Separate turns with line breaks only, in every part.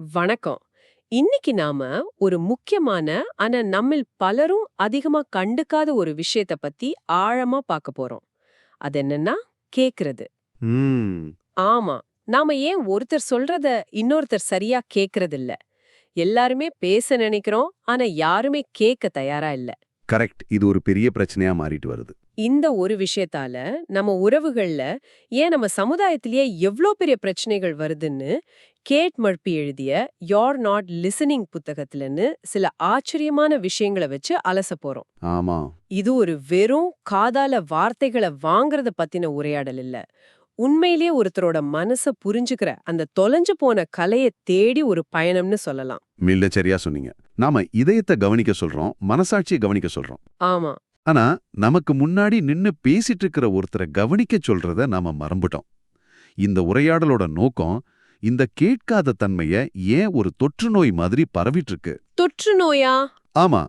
வணக்கம். இன்னைக்கு நாம ஒரு முக்கியமான ஆனா நம்மில் பலரும் அதிகமா கண்டுக்காத ஒரு விஷயத்த பத்தி ஆழமா பார்க்க போறோம். அது என்னன்னா கேக்குறது. ஆமா நாம ஏன் ஒருத்தர் சொல்றத இன்னொருத்தர் சரியா கேக்குறது இல்ல எல்லாருமே பேச நினைக்கிறோம் ஆனா யாருமே கேட்க தயாரா இல்ல.
கரெக்ட். இது ஒரு பெரிய பிரச்சனையா மாறிட்டு வருது.
இந்த ஒரு விஷயத்தால நம்ம உறவுகள்ல ஏன் நம்ம சமுதாயத்திலேயே எவ்ளோ பெரிய பிரச்சனைகள் வருதுன்னு கேட் மழ்பி எழுதிய யோர் நாட் லிசனிங் புத்தகத்துலன்னு சில ஆச்சரியமான விஷயங்களை வச்சு அலச போறோம்.
ஆமா.
இது ஒரு வெறும் காதால வார்த்தைகளை வாங்குறத பத்தின உரையாடல் இல்ல. உண்மையிலேயே ஒருத்தரோட மனச புரிஞ்சுக்கிற அந்த தொலைஞ்சு போன கலையை தேடி ஒரு பயணம்னு சொல்லலாம்.
மில்ல சரியா சொன்னீங்க. நாம இதயத்தை கவனிக்க சொல்றோம் மனசாட்சியை கவனிக்க சொல்றோம்.
ஆமா.
ஆனா நமக்கு முன்னாடி நின்னு பேசிட்டு இருக்கிற ஒருத்தரை கவனிக்க சொல்றத நாம மறந்துட்டோம். இந்த உரையாடலோட நோக்கம் இந்த கேட்காத தன்மைய ஏன் ஒரு தொற்று நோய் மாதிரி பரவிட்டு இருக்கு
தொற்று நோயா?
ஆமா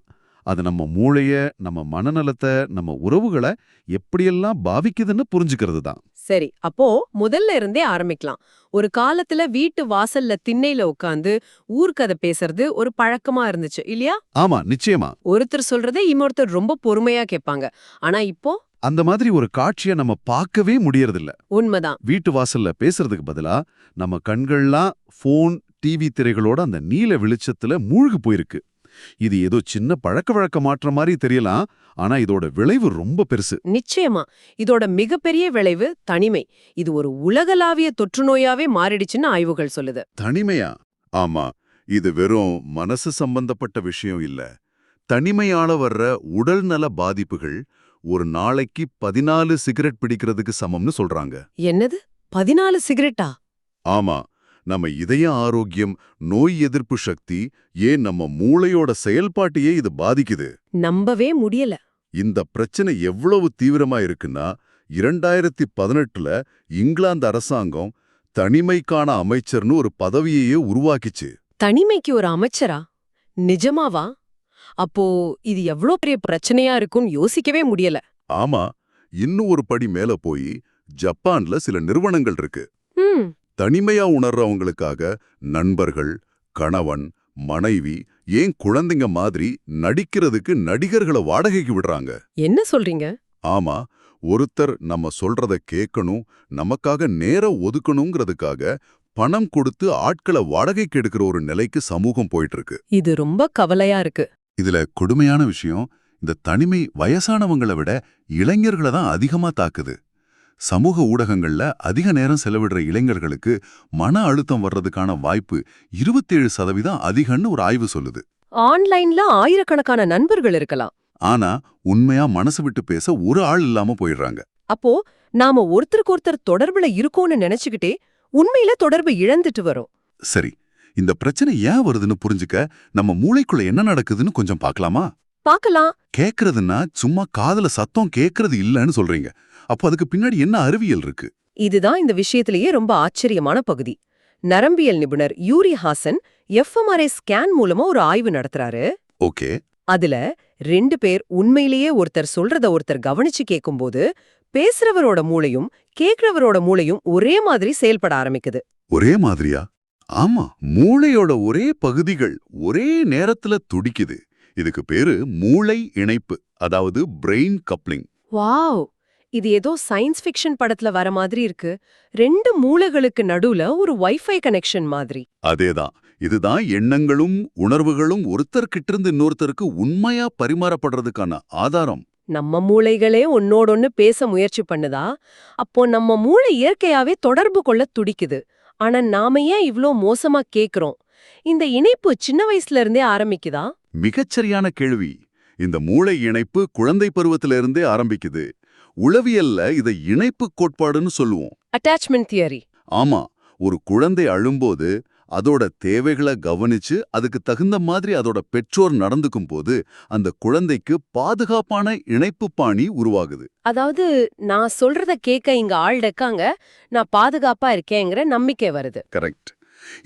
அது நம்ம மூளைய நம்ம மனநலத்தை நம்ம உறவுகளை எப்படியெல்லாம் பாவிக்குதுன்னு புரிஞ்சுக்கிறது தான்
சரி அப்போ முதல்ல இருந்தே ஆரம்பிக்கலாம். ஒரு காலத்துல வீட்டு வாசல்ல திண்ணையில உட்காந்து ஊர்க்கதை பேசுறது ஒரு பழக்கமா இருந்துச்சு இல்லையா?
ஆமா நிச்சயமா.
ஒருத்தர் சொல்றதை இன்னொருத்தர் ரொம்ப பொறுமையா கேட்பாங்க. ஆனா இப்போ
அந்த மாதிரி ஒரு காட்சியை நம்ம பார்க்கவே முடியறதில்ல.
உண்மைதான்.
வீட்டு வாசல்ல பேசுறதுக்கு பதிலா நம்ம கண்கள்லாம் ஃபோன் டிவி திரைகளோட அந்த நீல வெளிச்சத்துல மூழ்கி போயிருக்கு. இது ஏதோ சின்ன பழக்க வழக்க மாற்ற மாதிரி தெரியலாம் ஆனா இதோட விளைவு ரொம்ப பெருசு.
நிச்சயமா. இதோட மிகப்பெரிய விளைவு தனிமை. இது ஒரு உலகளாவிய தொற்று நோயாவே மாறிடுச்சுன்னு ஆய்வுகள் சொல்லுது.
தனிமையா? ஆமா. இது வெறும் மனசு சம்பந்தப்பட்ட விஷயம் இல்ல. தனிமையால வர்ற உடல்நல பாதிப்புகள் ஒரு நாளைக்கு பதினாலு சிகரெட் பிடிக்கிறதுக்கு சமம்னு சொல்றாங்க.
என்னது? பதினாலு சிகரெட்டா?
ஆமா. நம்ம இதய ஆரோக்கியம் நோய் எதிர்ப்பு சக்தி ஏன் நம்ம மூளையோட செயல்பாட்டையே இது பாதிக்குது?
நம்பவே முடியல.
இந்த பிரச்சனை எவ்வளவு தீவிரமா இருக்குன்னா இரண்டாயிரத்தி பதினெட்டுல இங்கிலாந்து அரசாங்கம் தனிமைக்கான அமைச்சர்னு ஒரு பதவியையே உருவாக்கிச்சு.
தனிமைக்கு ஒரு அமைச்சரா? நிஜமாவா? அப்போ இது எவ்ளோ பெரிய பிரச்சனையா இருக்கும்னு யோசிக்கவே முடியல.
ஆமா இன்னும் ஒரு படி மேல போய் ஜப்பான்ல சில நிறுவனங்கள் இருக்கு. தனிமையா உணர்றவங்களுக்காக நண்பர்கள் கணவன் மனைவி ஏன் குழந்தைங்க மாதிரி நடிக்கிறதுக்கு நடிகர்களை வாடகைக்கு விடுறாங்க?
என்ன சொல்றீங்க?
ஆமா ஒருத்தர் நம்ம சொல்றத கேட்கணும் நமக்காக நேரம் ஒதுக்கணுங்கிறதுக்காக பணம் கொடுத்து ஆட்களை வாடகைக்கு எடுக்கிற ஒரு நிலைக்கு சமூகம் போயிட்டு இருக்கு
இது ரொம்ப கவலையா இருக்கு.
இதுல கொடுமையான விஷயம் இந்த தனிமை வயசானவங்களை விட இளைஞர்களை தான் அதிகமா தாக்குது. சமூக ஊடகங்கள்ல அதிக நேரம் செலவிடுற இளைஞர்களுக்கு மன அழுத்தம் வர்றதுக்கான வாய்ப்பு இருபத்தேழு சதவீதம் அதிகம்னு ஒரு ஆய்வு சொல்லுது.
ஆன்லைன்ல ஆயிரக்கணக்கான நண்பர்கள் இருக்கலாம்.
ஆனா உண்மையா மனசு விட்டு பேச ஒரு ஆள் இல்லாம போயிடுறாங்க.
அப்போ நாம ஒருத்தருக்கு ஒருத்தர் தொடர்புல இருக்கோம்னு நினைச்சுக்கிட்டே உண்மையில தொடர்பு இழந்துட்டு வரோம்.
சரி இந்த பிரச்சனை ஏன் வருதுன்னு புரிஞ்சுக்க நம்ம மூளைக்குள்ள என்ன நடக்குதுன்னு கொஞ்சம் பார்க்கலாமா?
பார்க்கலாம்.
கேக்குறதுன்னா சும்மா காதுல சத்தம் கேக்குறது இல்லைன்னு சொல்றீங்க. அப்போ அதுக்கு பின்னாடி என்ன அறிவியல் இருக்கு?
இதுதான் இந்த விஷயத்திலேயே ரொம்ப ஆச்சரியமான பகுதி. நரம்பியல் நிபுணர் யூரி ஹாசன் எஃப்எம்ஆர்ஐ ஸ்கேன் மூலமா ஒரு ஆய்வு நடத்துறாரு.
ஓகே.
அதுல ரெண்டு பேர் உண்மையிலேயே ஒருத்தர் சொல்றத ஒருத்தர் கவனிச்சு கேட்கும்போது பேசுறவரோட மூளையும் கேக்குறவரோட மூளையும் ஒரே மாதிரி செயல்பட ஆரம்பிக்குது.
ஒரே மாதிரியா? ஆமா மூளையோட ஒரே பகுதிகள் ஒரே நேரத்துல துடிக்குது. இதுக்கு பேரு மூளை இணைப்பு அதாவது பிரெயின் கப்ளிங்
வாவ்! இது ஏதோ சயின்ஸ் ஃபிக்ஷன் படத்துல வர மாதிரி இருக்கு. ரெண்டு மூளைகளுக்கு நடுவுல ஒரு வைஃபை கனெக்ஷன் மாதிரி.
அதேதான். இதுதான் எண்ணங்களும் உணர்வுகளும் ஒருத்தர்கிட்ட இருந்து இன்னொருத்தருக்கு உண்மையா பரிமாறப்படுறதுக்கான ஆதாரம்.
நம்ம மூளைகளே ஒன்னோடொன்னு பேச முயற்சி பண்ணுதா? அப்போ நம்ம மூளை இயற்கையாவே தொடர்பு கொள்ள துடிக்குது. ஆனா நாம ஏன் இவ்ளோ மோசமா கேக்குறோம்? இந்த இணைப்பு சின்ன வயசுல இருந்தே ஆரம்பிக்குதா?
மிகச்சரியான கேள்வி. இந்த மூளை இணைப்பு குழந்தை பருவத்தில இருந்தே ஆரம்பிக்குது. உளவியல்ல இதை இணைப்பு கோட்பாடுன்னு சொல்லுவோம்.
அட்டாச்மெண்ட் தியரி
ஆமா ஒரு குழந்தை அழும்போது அதோட தேவைகளை கவனிச்சு அதுக்கு தகுந்த மாதிரி அதோட பெற்றோர் நடந்துக்கும் போது அந்த குழந்தைக்கு பாதுகாப்பான இணைப்பு பாணி உருவாகுது.
அதாவது நான் சொல்றத கேட்க இங்க ஆள் இருக்காங்க நான் பாதுகாப்பா இருக்கேங்கிற நம்பிக்கை வருது.
கரெக்ட்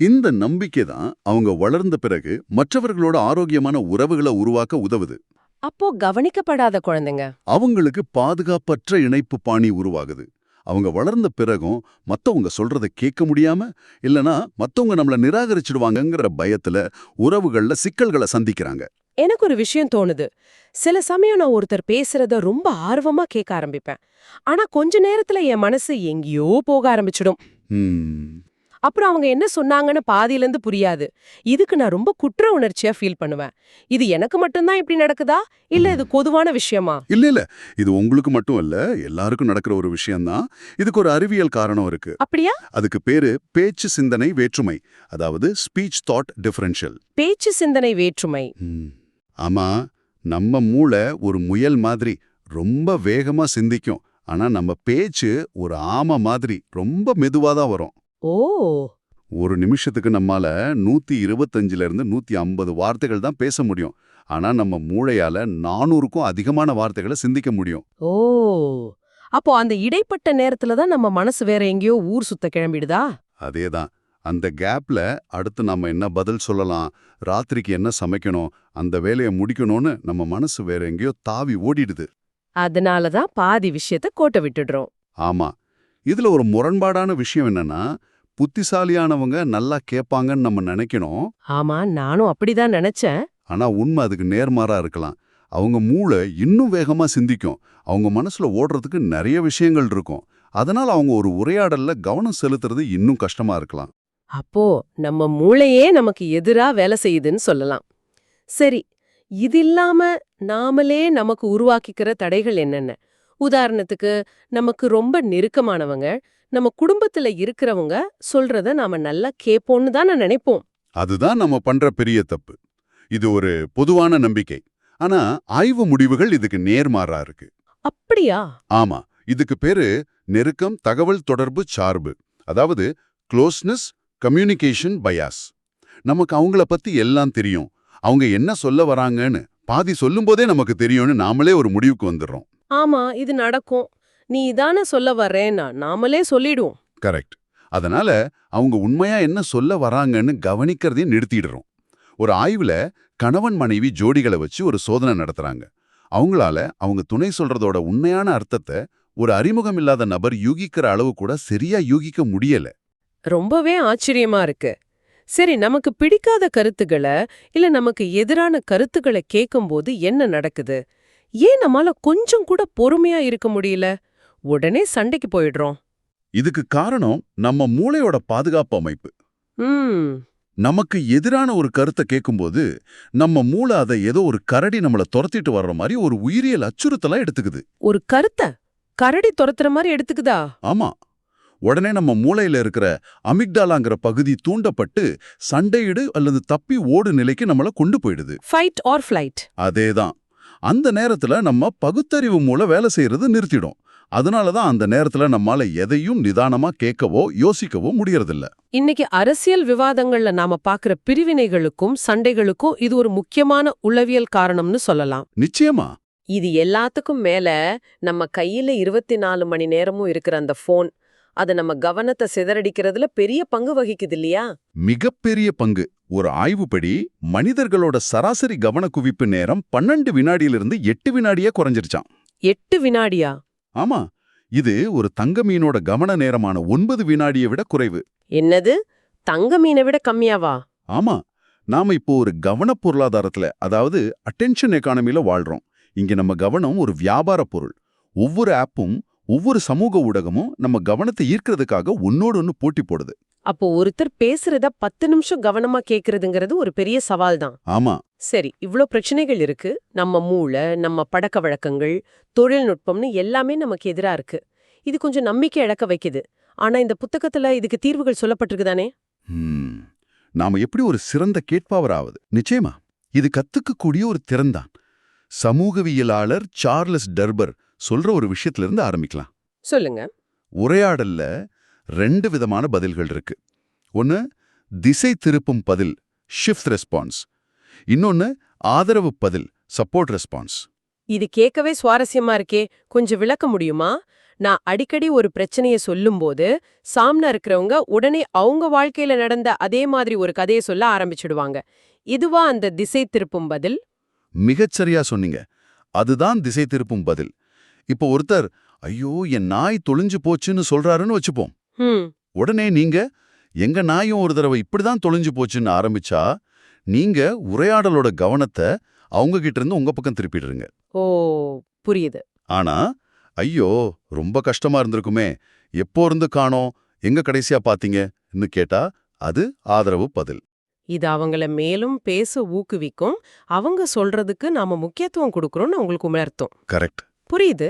இந்த நம்பிக்கை தான் அவங்க வளர்ந்த பிறகு மற்றவர்களோட ஆரோக்கியமான உறவுகளை உருவாக்க உதவுது.
அப்போ கவனிக்கப்படாத குழந்தைங்க.
அவங்களுக்கு பாதுகாப்பற்ற இணைப்பு பாணி உருவாகுது. அவங்க வளர்ந்த பிறகும் மத்தவங்க சொல்றத கேட்க முடியாம இல்லனா மத்தவங்க நம்மள நிராகரிச்சிடுவாங்கங்கிற பயத்துல உறவுகள்ல சிக்கல்களை சந்திக்கிறாங்க.
எனக்கு ஒரு விஷயம் தோணுது. சில சமயம் நான் ஒருத்தர் பேசுறத ரொம்ப ஆர்வமா கேட்க ஆரம்பிப்பேன். ஆனா கொஞ்ச நேரத்துல என் மனசு எங்கேயோ போக ஆரம்பிச்சிடும். அப்புறம் அவங்க என்ன சொன்னாங்கன்னு பாதியில இருந்து புரியாது. இதுக்கு நான் ரொம்ப குற்ற உணர்ச்சியா ஃபீல் பண்ணுவேன். இது எனக்கு மட்டும்தான் இப்படி நடக்குதா? இல்ல இது பொதுவான விஷயமா?
இல்ல இல்ல. இது உங்களுக்கு மட்டும் இல்ல எல்லாருக்கும் நடக்கிற ஒரு விஷயம்தான் இதுக்கு ஒரு அறிவியல் காரணம் இருக்கு.
அப்படியா?
அதுக்கு பேரு பேச்சு சிந்தனை வேற்றுமை அதாவது ஸ்பீச் தாட் டிஃபரன்ஷியல்
பேச்சு சிந்தனை வேற்றுமை.
ஆமா நம்ம மூளை ஒரு முயல் மாதிரி ரொம்ப வேகமா சிந்திக்கும். ஆனா நம்ம பேச்சு ஒரு ஆமை மாதிரி ரொம்ப மெதுவா தான் வரும்.
ஓ.
ஒரு நிமிஷத்துக்கு நம்மால நூத்தி இருபத்தஞ்சுல இருந்து நூத்தி ஐம்பது வார்த்தைகள் தான் பேச முடியும். ஆனா நம்ம மூளையால நானூறுக்கும் அதிகமான வார்த்தைகளை சிந்திக்க முடியும்.
ஓ. அப்போ அந்த இடைப்பட்ட நேரத்துல தான் நம்ம மனசு வேற எங்கேயோ ஊர் சுத்த கிளம்பிடுதா?
அதேதான். அந்த கேப்ல அடுத்து நம்ம என்ன பதில் சொல்லலாம் ராத்திரிக்கு என்ன சமைக்கணும் அந்த வேலையை முடிக்கணும்னு நம்ம மனசு வேற எங்கேயோ தாவி ஓடிடுது.
அதனால தான் பாதி விஷயத்த கோட்டை விட்டுடுறோம்.
ஆமா. இதுல ஒரு முரண்பாடான விஷயம் என்னன்னா புத்திசாலியானவங்க நல்லா கேட்பாங்கன்னு நம்ம நினைக்கணும்.
ஆமா நானும் அப்படிதான் நினைச்சேன்.
ஆனா உண்மை அதுக்கு நேர்மாறா இருக்கலாம். அவங்க மூளை இன்னும் வேகமா சிந்திக்கும். அவங்க மனசுல ஓடுறதுக்கு நிறைய விஷயங்கள் இருக்கும். அதனால அவங்க ஒரு உரையாடல்ல கவனம் செலுத்துறது இன்னும் கஷ்டமா இருக்கலாம்.
அப்போ நம்ம மூளையே நமக்கு எதிரா வேலை செய்யுதுன்னு சொல்லலாம். சரி இது இல்லாம நாமளே நமக்கு உருவாக்கிக்கிற தடைகள் என்னென்ன? உதாரணத்துக்கு நமக்கு ரொம்ப நெருக்கமானவங்க நம்ம குடும்பத்துல இருக்கிறவங்க சொல்றத நாம நல்லா கேட்போம்னு தான் நான் நினைப்போம்.
அதுதான் நம்ம பண்ற பெரிய தப்பு. இது ஒரு பொதுவான நம்பிக்கை. ஆனா ஆய்வு முடிவுகள் இதுக்கு நேர்மாறா இருக்கு.
அப்படியா?
ஆமா. இதுக்கு பேரு நெருக்கம் தகவல் தொடர்பு சார்பு. அதாவது க்ளோஸ்னஸ் கம்யூனிகேஷன் பயாஸ் நமக்கு அவங்கள பத்தி எல்லாம் தெரியும். அவங்க என்ன சொல்ல வராங்கன்னு பாதி சொல்லும்போதே நமக்கு தெரியும்னு நாமளே ஒரு முடிவுக்கு வந்துடுறோம்.
ஆமா இது நடக்கும். நீ இதான சொல்ல வர்றேன்னா நாமளே சொல்லிடுவோம்.
கரெக்ட். அதனால அவங்க உண்மையா என்ன சொல்ல வராங்கன்னு கவனிக்கிறதையும் நிறுத்திடுறோம். ஒரு ஆய்வுல கணவன் மனைவி ஜோடிகளை வச்சு ஒரு சோதனை நடத்துறாங்க. அவங்களால அவங்க துணை சொல்றதோட உண்மையான அர்த்தத்தை ஒரு அறிமுகம் இல்லாத நபர் யூகிக்கிற அளவு கூட சரியா யூகிக்க முடியல.
ரொம்பவே ஆச்சரியமா இருக்கு. சரி நமக்கு பிடிக்காத கருத்துக்களை இல்ல நமக்கு எதிரான கருத்துக்களை கேட்கும்போது என்ன நடக்குது? ஏன் நம்மால கொஞ்சம் கூட பொறுமையா இருக்க முடியல? உடனே சண்டைக்கு போயிடுறோம்.
இதுக்கு காரணம் நம்ம மூளையோட பாதுகாப்பு அமைப்பு. நமக்கு எதிரான ஒரு கருத்தை கேட்கும்போது நம்ம மூளை அதை ஏதோ ஒரு கரடி நம்மள துரத்திட்டு வர்ற மாதிரி ஒரு உயிரியல் அச்சுறுத்தலா எடுத்துக்குது.
ஒரு கருத்தை? கரடி துரத்துற மாதிரி எடுத்துக்குதா?
ஆமா. உடனே நம்ம மூளையில இருக்கிற அமிக்டாலாங்கிற பகுதி தூண்டப்பட்டு சண்டையிடு அல்லது தப்பி ஓடு நிலைக்கு நம்மள கொண்டு போயிடுது.
ஃபைட் ஆர் ஃபிளைட்
அதேதான். அந்த நேரத்துல நம்ம பகுத்தறிவு மூளை வேலை செய்யறது நிறுத்திடும். அதனால தான் அந்த நேரத்துல நம்மால எதையும் நிதானமா கேட்கவோ யோசிக்கவோ முடியறதில்ல.
இன்னைக்கு அரசியல் விவாதங்கள்ல நாம பாக்குற பிரிவினைகளுக்கும் சண்டைகளுக்கும் இது ஒரு முக்கியமான உளவியல் காரணம்னு சொல்லலாம்.
நிச்சயமா.
இது எல்லாத்துக்கும் மேல நம்ம கையில இருபத்தி நாலு மணி நேரமும் இருக்கிற அந்த ஃபோன் அது நம்ம கவனத்தை சிதறடிக்கிறதுல பெரிய பங்கு வகிக்குது இல்லையா
மிகப்பெரிய பங்கு. ஒரு ஆய்வுப்படி மனிதர்களோட சராசரி கவன குவிப்பு நேரம் பன்னெண்டு வினாடியிலிருந்து எட்டு வினாடியே குறைஞ்சிருச்சாம்.
எட்டு வினாடியா?
ஆமா. இது ஒரு தங்க மீனோட கவன நேரமான ஒன்பது வினாடியை விட குறைவு.
என்னது? தங்க மீனை விட கம்மியாவா?
ஆமா. நாம இப்போ ஒரு கவன பொருளாதாரத்துல அதாவது அட்டென்ஷன் எக்கானமில வாழ்றோம். இங்க நம்ம கவனம் ஒரு வியாபார பொருள். ஒவ்வொரு ஆப்பும் ஒவ்வொரு சமூக ஊடகமும் நம்ம கவனத்தை ஈர்க்கிறதுக்காக ஒன்னோடு ஒன்னு போட்டி போடுது.
அப்போ ஒருத்தர் பேசுறத பத்து நிமிஷம் கவனமா கேக்குறதுங்கிறது ஒரு பெரிய சவால் தான்.
ஆமா.
சரி இவ்ளோ பிரச்சனைகள் இருக்கு. நம்ம மூளை நம்ம பழக்க வழக்கங்கள் தொழில்நுட்பம்னு எல்லாமே நமக்கு எதிரா இருக்கு. இது கொஞ்சம் நம்பிக்கை இழக்க வைக்குது. ஆனா இந்த புத்தகத்துல இதுக்கு தீர்வுகள் சொல்லப்பட்டிருக்குதானே?
நாம எப்படி ஒரு சிறந்த கேட்பாவராவது? நிச்சயமா. இது கத்துக்கக்கூடிய ஒரு திறன்தான் சமூகவியலாளர் சார்லஸ் டர்பர் சொல்ற ஒரு விஷயத்துல இருந்து ஆரம்பிக்கலாம்.
சொல்லுங்க.
உரையாடல்ல ரெண்டு விதமான பதில்கள் இருக்கு. ஒன்னு திசை திருப்பும் பதில் ஷிஃப்ட் ரெஸ்பான்ஸ் இன்னொன்னு ஆதரவு பதில் சப்போர்ட் ரெஸ்பான்ஸ்
இது கேட்கவே சுவாரஸ்யமா இருக்கே. கொஞ்சம் விளக்க முடியுமா? நான் அடிக்கடி ஒரு பிரச்சனைய சொல்லும்போது சாம்னா இருக்கிறவங்க உடனே அவங்க வாழ்க்கையில நடந்த அதே மாதிரி ஒரு கதையை சொல்ல ஆரம்பிச்சிடுவாங்க. இதுவா அந்த திசை திருப்பும் பதில்?
மிகச்சரியா சொன்னீங்க. அதுதான் திசை திருப்பும் பதில். இப்போ ஒருத்தர் ஐயோ என் நாய் தொலைஞ்சு போச்சுன்னு சொல்றாருன்னு வச்சுப்போம். உடனே நீங்க எங்க நாயும் ஒரு தடவை இப்படிதான் தொலைஞ்சு போச்சுன்னு ஆரம்பிச்சா நீங்க உரையாடலோட கவனத்தை அவங்க கிட்ட இருந்து உங்க பக்கம் திருப்பிடுறீங்க.
ஓ புரியுது.
ஆனா ஐயோ ரொம்ப கஷ்டமா இருந்திருக்குமே எப்போ இருந்து காணோம் எங்க கடைசியா பாத்தீங்கன்னு கேட்டா அது ஆதரவு பதில்.
இது அவங்கள மேலும் பேச ஊக்குவிக்கும் அவங்க சொல்றதுக்கு நாம முக்கியத்துவம் கொடுக்கறோம்னு அவங்களுக்கு உணர்த்தும்.
கரெக்ட்.
புரியுது?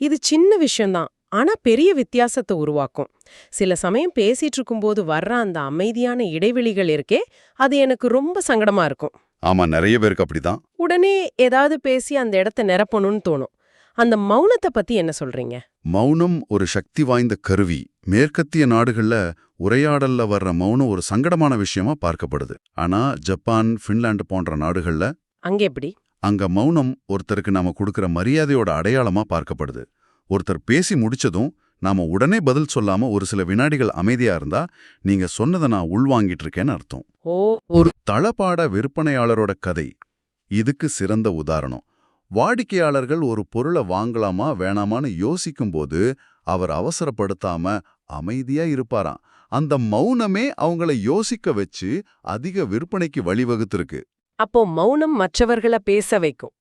இது சின்ன விஷயம்தான் ஆனா பெரிய வித்தியாசத்தை உருவாக்கும். சில சமயம் பேசிட்டு இருக்கும்போது வர்ற அந்த அமைதியான இடைவெளிகள் இருக்கே அது எனக்கு ரொம்ப சங்கடமா இருக்கும்.
ஆமா நிறைய பேருக்கு அப்படிதான்.
உடனே ஏதாவது பேசி அந்த இடத்த நிரப்பணும்னு தோணும். அந்த மௌனத்தை பத்தி என்ன சொல்றீங்க?
மௌனம் ஒரு சக்தி வாய்ந்த கருவி. மேற்கத்திய நாடுகள்ல உரையாடல்ல வர்ற மௌனம் ஒரு சங்கடமான விஷயமா பார்க்கப்படுது. ஆனா ஜப்பான் பின்லாந்து போன்ற நாடுகள்ல
அங்க எப்படி?
அங்க மௌனம் ஒருத்தருக்கு நாம கொடுக்கிற மரியாதையோட அடையாளமா பார்க்கப்படுது. ஒருத்தர் பேசி முடிச்சதும் நாம உடனே பதில் சொல்லாம ஒரு சில வினாடிகள் அமைதியா இருந்தா நீங்க சொன்னதை நான் உள்வாங்கிட்டு இருக்கேன்னு அர்த்தம்.
ஓ.
ஒரு தளபாட விற்பனையாளரோட கதை. இதுக்கு சிறந்த உதாரணம். வாடிக்கையாளர்கள் ஒரு பொருளை வாங்கலாமா வேணாமான்னு யோசிக்கும்போது அவர் அவசரப்படுத்தாம அமைதியா இருப்பாராம். அந்த மௌனமே அவங்கள யோசிக்க வச்சு அதிக விற்பனைக்கு வழிவகுத்திருக்கு.
அப்போ மௌனம் மற்றவர்கள பேச வைக்கும்.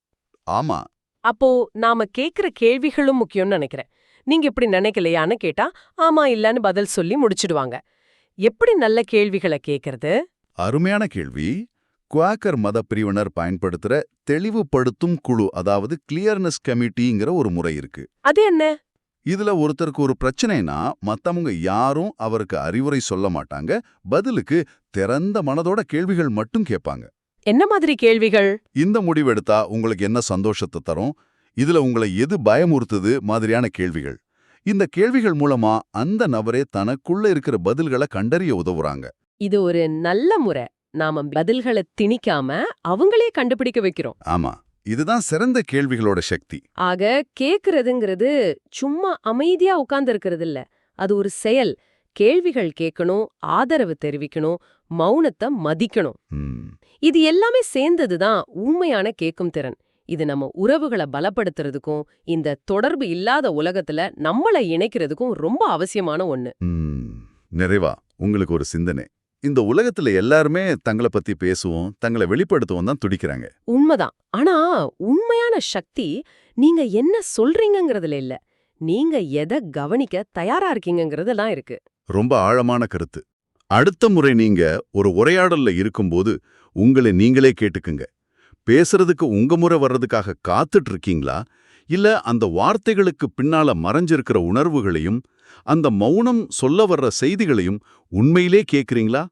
ஆமா.
அப்போ நாம கேக்குற கேள்விகளும் முக்கியம்னு நினைக்கிறேன். நீங்க இப்படி நினைக்கலையான்னு கேட்டா ஆமா இல்லன்னு பதில் சொல்லி முடிச்சிடுவாங்க. எப்படி நல்ல கேள்விகளை கேக்குறது?
அருமையான கேள்வி. குவாக்கர் மத பிரிவினர் பயன்படுத்துற தெளிவுபடுத்தும் குழு அதாவது கிளியர்னஸ் கமிட்டிங்கிற ஒரு முறை இருக்கு.
அது என்ன?
இதுல ஒருத்தருக்கு ஒரு பிரச்சனைனா மத்தவங்க யாரும் அவருக்கு அறிவுரை சொல்ல மாட்டாங்க. பதிலுக்கு திறந்த மனதோட கேள்விகள் மட்டும் கேட்பாங்க.
என்ன மாதிரி கேள்விகள்?
இந்த முடிவெடுத்தா உங்களுக்கு என்ன சந்தோஷத்தை தரும்? இதுல உங்களை எது பயமுறுத்துது மாதிரியான கேள்விகள். இந்த கேள்விகள் மூலமா அந்த நபரே தனக்குள்ள இருக்கிற பதில்களை கண்டறிய உதவுறாங்க.
இது ஒரு நல்ல முறை. நாம பதில்களை திணிக்காம அவங்களே கண்டுபிடிக்க வைக்கிறோம்.
ஆமா. இதுதான் சிறந்த கேள்விகளோட சக்தி.
ஆக கேக்குறதுங்கிறது சும்மா அமைதியா உட்கார்ந்து இருக்கிறது இல்ல அது ஒரு செயல். கேள்விகள் கேட்கணும் ஆதரவு தெரிவிக்கணும் மௌனத்தை மதிக்கணும். இது எல்லாமே சேர்ந்ததுதான் உண்மையான கேட்கும் திறன். இது நம்ம உறவுகளை பலப்படுத்துறதுக்கும் இந்த தொடர்பு இல்லாத உலகத்துல நம்மள இணைக்கிறதுக்கும் ரொம்ப அவசியமான ஒண்ணு.
நிறைவா உங்களுக்கு ஒரு சிந்தனை. இந்த உலகத்துல எல்லாருமே தங்களை பத்தி பேசுவோம் தங்களை வெளிப்படுத்துவோம் தான் துடிக்கிறாங்க.
உண்மைதான். ஆனா உண்மையான சக்தி நீங்க என்ன சொல்றீங்கங்கறதுல இல்ல. நீங்க எதை கவனிக்க தயாரா இருக்கீங்கங்கறதெல்லாம் இருக்கு.
ரொம்ப ஆழமான கருத்து. அடுத்த முறை நீங்க ஒரு உரையாடல்ல இருக்கும்போது உங்களை நீங்களே கேட்டுக்குங்க. பேசுறதுக்கு உங்க முறை வர்றதுக்காக காத்துட்டு இருக்கீங்களா இல்ல அந்த வார்த்தைகளுக்கு பின்னால மறைஞ்சிருக்கிற உணர்வுகளையும் அந்த மௌனம் சொல்ல வர்ற செய்திகளையும் உண்மையிலே கேக்குறீங்களா?